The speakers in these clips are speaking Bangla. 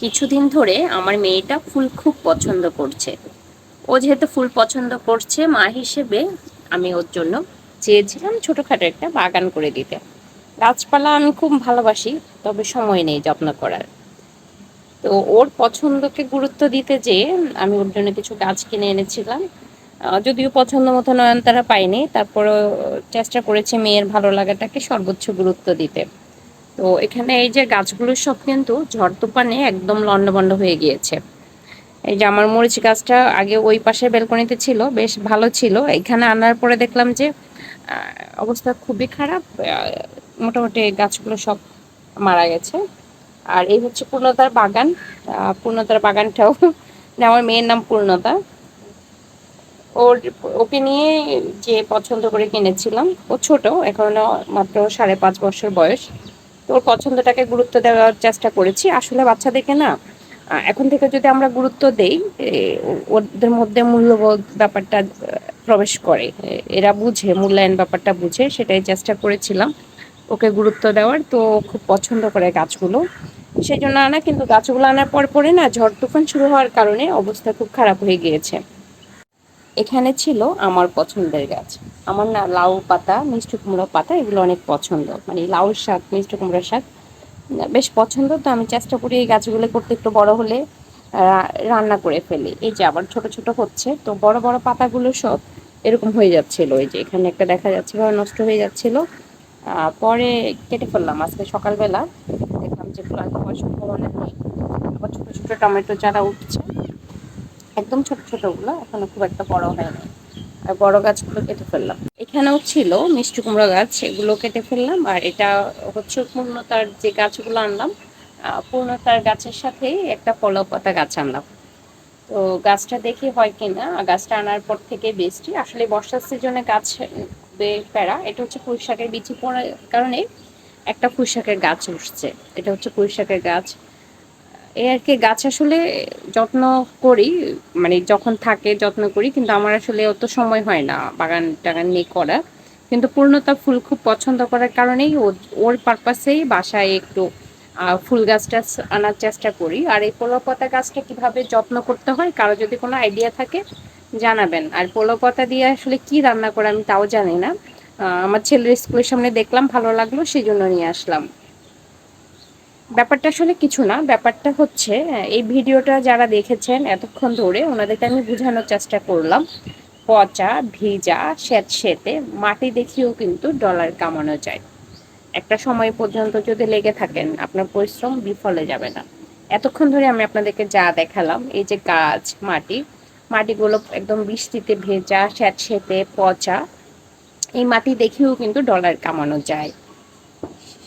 কিছুদিন ধরে আমার মেয়েটা ফুল খুব পছন্দ করছে। ও যেহেতু ফুল পছন্দ করছে, মা হিসেবে আমি ওর জন্য চেয়েছিলাম ছোটোখাটো একটা বাগান করে দিতে। গাছপালা আমি খুব ভালোবাসি, তবে সময় নেই যত্ন করার। তো ওর পছন্দকে গুরুত্ব দিতে যেয়ে আমি ওর জন্য কিছু গাছ কিনে এনেছিলাম। যদিও পছন্দ মতো নয়নতারা পাইনি তারপরও চেষ্টা করেছি মেয়ের ভালো লাগাটাকে সর্বোচ্চ গুরুত্ব দিতে। তো এখানে এই যে গাছগুলো সব কিন্তু ঝড় তুফানে একদম লন্ডভন্ড হয়ে গিয়েছে। এই যে আমার মরিচ গাছটা আগে ওই পাশে বেলকনিতে ছিল, বেশ ভালো ছিল। এখানে আনার পরে দেখলাম যে অবস্থা খুবই খারাপ। মোটামুটি গাছগুলো সব মারা গেছে। আর এই হচ্ছে পূর্ণতার বাগান। পূর্ণতার বাগানটাও আমার মেয়ের নাম পূর্ণতা। ওর, ওকে নিয়ে যে পছন্দ করে কিনেছিলাম, ও ছোট, এখনও মাত্র সাড়ে পাঁচ বছর বয়স। ওর পছন্দটাকে গুরুত্ব দেওয়ার চেষ্টা করেছি। আসলে বাচ্চাদেরকে না এখন থেকে যদি আমরা গুরুত্ব দেই ওদের মধ্যে মূল্যবোধ ব্যাপারটা প্রবেশ করে। এরা বুঝে, মূল্যায়ন ব্যাপারটা বুঝে, সেটাই চেষ্টা করেছিলাম ওকে গুরুত্ব দেওয়ার। তো খুব পছন্দ করে গাছগুলো। সেই জন্য আনা, কিন্তু গাছগুলো আনার পর পরে না, ঝড় তুফান শুরু হওয়ার কারণে অবস্থা খুব খারাপ হয়ে গিয়েছে। এখানে ছিল আমার পছন্দের গাছ। আমার না লাউ পাতা, মিষ্টি কুমড়ো পাতা এগুলো অনেক পছন্দ। মানে লাউ শাক, মিষ্টি কুমড়োর শাক বেশ পছন্দ। তো আমি চেষ্টা করি এই গাছগুলো করতে একটু বড় হলে রান্না করে ফেলি। এই যে আবার ছোট ছোট হচ্ছে, তো বড় বড় পাতাগুলো সব এরকম হয়ে যাচ্ছিল। এই যে এখানে একটা দেখা যাচ্ছে ভাবে নষ্ট হয়ে যাচ্ছিল। পরে কেটে ফেললাম। আজকে সকালবেলা দেখলাম যে ফুল হয়তো হওয়ার সম্ভাবনা নেই। আবার ছোট ছোট টমেটো চারা উঠছে। একদম ছোট ছোটগুলো এখনও খুব একটা বড় হয়নি। আর বড় গাছগুলো কেটে ফেললাম। এখানেও ছিল মিষ্টি কুমড়ো গাছ এগুলো কেটে ফেললাম। আর এটা হচ্ছে পূর্ণতার যে গাছগুলো আনলাম পূর্ণতার গাছের সাথে একটা পলাও পাতা গাছ আনলাম। তো গাছটা দেখি হয় কিনা, গাছটা আনার পর থেকে বৃষ্টি। আসলে বর্ষার সিজনে গাছ প্যারা, এটা হচ্ছে পুঁই শাকের বিচি পড়ার কারণে একটা পুঁই শাকের গাছ উঠছে। এটা হচ্ছে পুঁই শাকের গাছ। এই আর কি গাছ আসলে যত্ন করি মানে যখন থাকে যত্ন করি, কিন্তু আমার আসলে অত সময় হয় না বাগান টাগান নিয়ে করা কিন্তু পূর্ণতা ফুল খুব পছন্দ করার কারণেই ওর পারপাসেই বাসায় একটু ফুল গাছ টাছ আনার চেষ্টা করি। আর এই পোলো পাতা গাছটা কীভাবে যত্ন করতে হয়, কারও যদি কোনো আইডিয়া থাকে, জানাবেন। আর পোলো পাতা দিয়ে আসলে কি রান্না করে আমি তাও জানি না। আমার ছেলের স্কুলের সামনে দেখলাম, ভালো লাগল, সেই জন্য নিয়ে আসলাম। ব্যাপারটা আসলে কিছু না, ব্যাপারটা হচ্ছে এই ভিডিওটা যারা দেখেছেন এতক্ষণ ধরে, ওনাদেরকে আমি বোঝানোর চেষ্টা করলাম। পচা, ভিজা স্যাঁতসেঁতে মাটি দেখিয়েও কিন্তু ডলার কামানো যায়। একটা সময় পর্যন্ত যদি লেগে থাকেন, আপনার পরিশ্রম বিফলে যাবে না। এতক্ষণ ধরে আমি আপনাদেরকে যা দেখালাম, এই যে গাছ, মাটি, মাটিগুলো একদম বৃষ্টিতে ভেজা স্যাঁতসেঁতে পচা, এই মাটি দেখেও কিন্তু ডলার কামানো যায়।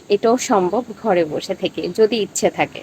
এটাও সম্ভব ঘরে বসে থেকে যদি ইচ্ছে থাকে।